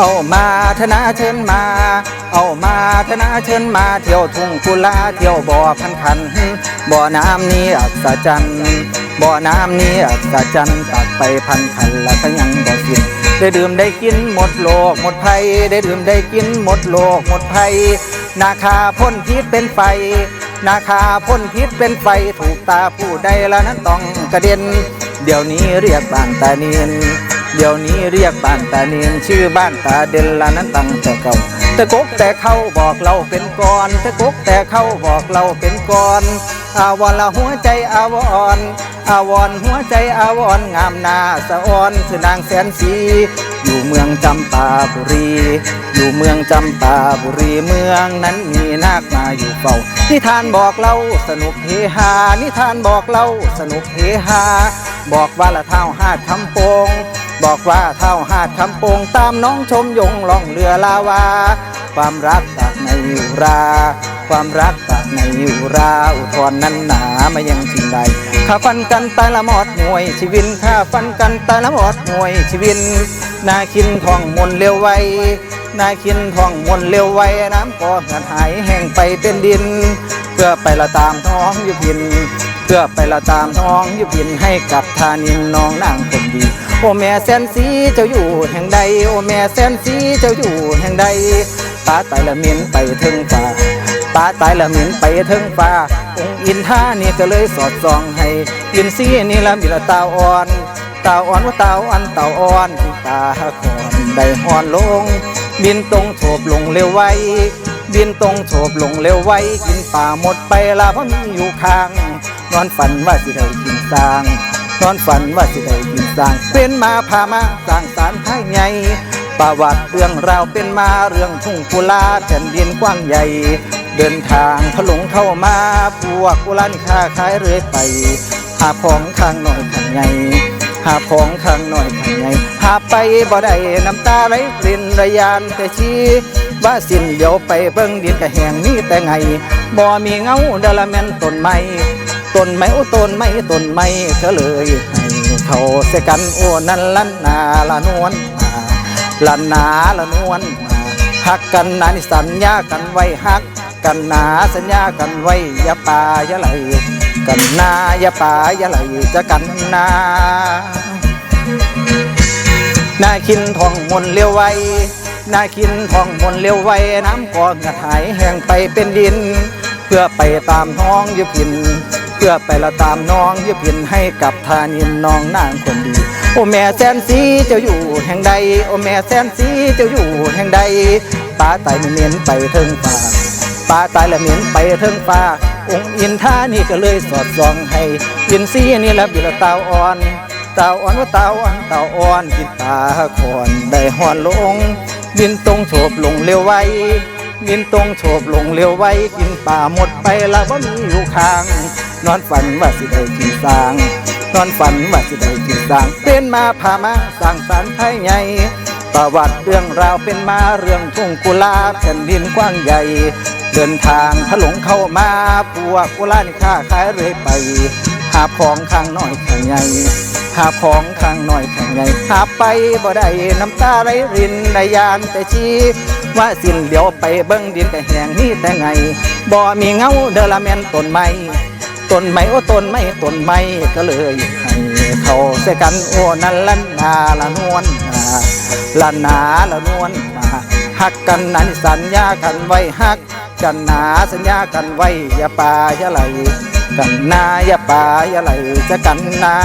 เอามาธนาเชิญมา เอามาธนาเชิญมา เที่ยวทุ่งกุลาเที่ยวบ่อพันขัน บ่อน้ำนี้อัศจรรย์บ่อน้ำนี้อัศจรรย์ตักไปพันขันแล้วก็ยังบ่สิ้นได้ดื่มได้กินหมดโลกหมดภัย ได้ดื่มได้กินหมดโลกหมดภัย นาคาพ่นพิษเป็นไฟ นาคาพ่นพิษเป็นไฟ ถูกตาผู้ใดแล้วนั้นต้องกระเด็น เดี๋ยวนี้เรียกบานตาเนียน เดี๋ยวนี้เรียกบ้านตาเนียนชื่อบ้านตาเด่นละนั้นตั้งแต่เก่าแต่กกแต่เข้าบอกเราเป็นก่อนแต่กกแต่เข้าบอกเราเป็นก่อน อาวรละหัวใจอาวรอาวรหัวใจอาวรงามนาสะออนคือนางแสนสีอยู่เมืองจำปาบุรี อยู่เมืองจำปาบุรีเมืองนั้นมีนาคมาอยู่เฝ้านิทานบอกเล่าสนุกเฮฮานิทานบอกเล่าสนุกเฮฮา บอกว่าละเท่าหาดคำโปง บอกว่าเท่าหาดคำโปง ตามน้องชมยงล่องเรือลาวา ความรักจากในอุรา ความรักจากในอุรา อุทธรนั้นหนามายังสิ่งใดข้าฟันกันตายละหมอดหน่วยชีวินข้าฟันกันตายละหมอดหน่วยชีวิน นาคินทองมนเร็วไวนาคินทองมนเร็วไวน้ำก็เหือดหายแห้งไปเป็นดิน เพื่อไปละตามท้องยุพิน เพื่อไปละตามท้องยุพินให้กับทานินน้องนางคนดี โอแม่แสนสีเจ้าอยู่แห่งใด โอแม่แสนสีเจ้าอยู่แห่งใดป้าตายละเหมินไปถึงฟ้าป้าตายละเหมินไปถึงฟ้าองค์อินท่านี่ก็เลยสอดส่องให้ อินซีนี่ละมีละตาอ่อนตาอ่อนว่าตาอ่อนตาอ่อนตาคอนได้หอนลง บินตรงโฉบลงเร็วไวบินตรงโฉบลงเร็วไวกินป่าหมดไปลาเพราะมีอยู่ข้าง นอนฝันว่าสิได้กินสร้างนอนฝันว่าสิได้กินสร้าง เป็นมาพามาสร้างสารไทยใหญ่ประวัติเรื่องราวเป็นมาเรื่องทุ่งกุลาแผ่นดินกว้างใหญ่ เดินทางถลงเข้ามาพวกกุลานี่ค้าขายเรื่อยไป หาของข้างหน่อยข้างใหญ่หาของข้างหน่อยข้างใหญ่หาไปบ่ได้น้ำตาไหลปรินระยานแต่ชีว่าสิ้นเดียวไปเบิ่งดินกะแหงมีแต่ไงบ่มีเงาเดลแมนต้นไม้ ต้นไม้โอ้ต้นไม้ต้นไม้ก็เลยให้เขาเสกันโอ้นั่นลันนาละนวลลันนาละนวลหักกันนานสัญญากันไว้หักกันนาสัญญากันไว้อย่าป่าอย่าไหลกันนาอย่าป่าอย่าไหลจะกันนานาคินทองมนเลี้ยวไวนาคินทองมนเลี้ยวไวน้ำก็กระหายแห้งไปเป็นดิน เพื่อไปตามน้องยุพิน เพื่อไปละตามน้องยุพินให้กับทานินน้องนางคนดี โอแม่แสนสีเจ้าอยู่แห่งใด โอแม่แสนสีเจ้าอยู่แห่งใดป้าตายเมียนไปเทิงฟ้าป้าตายละเมียนไปเทิงฟ้าองค์อินท่านี่ก็เลยสอดส่องให้อินซีนี่ละบิละตาวอ่อนต่าอ่อนว่าต่าอ่อนต่าอ่อนกินตาคอนได้หอนลงบินตรงโฉบลงเร็วไว บินตรงโฉบลงเร็วไว้กินป่าหมดไปแล้วว่ามีอยู่ข้าง นอนฝันว่าสิได้กินสาง นอนฝันว่าสิได้กินสาง เป็นมาพามาสร้างสรรค์ไทยใหญ่ประวัติเรื่องราวเป็นมาเรื่องทุ่งกุลาแผ่นดินกว้างใหญ่ เดินทางถลงเข้ามาพวกกุลานี่ค้าขายเรื่อยไป หาของข้างน้อยข้างใหญ่หาของข้างน้อยข้างใหญ่หาไปบ่ได้น้ำตาไหลรินได้ยานแต่ชี ว่าสิ้นเหลียวไปเบิ้งดินแต่แหงนี่แต่ไง บ่มีเงาเดลแมนต้นไม้ต้นไม้โอ้ต้นไม้ต้นไม้ก็เลยให้เขาใส่กันโอ้นั่นลันนาละนวลละนาละนวลหักกันนั้นสัญญากันไว้หักกันหนาสัญญากันไว้อย่าป่าอย่าไหลกันนาอย่าป่าอย่าไหลจะกันนา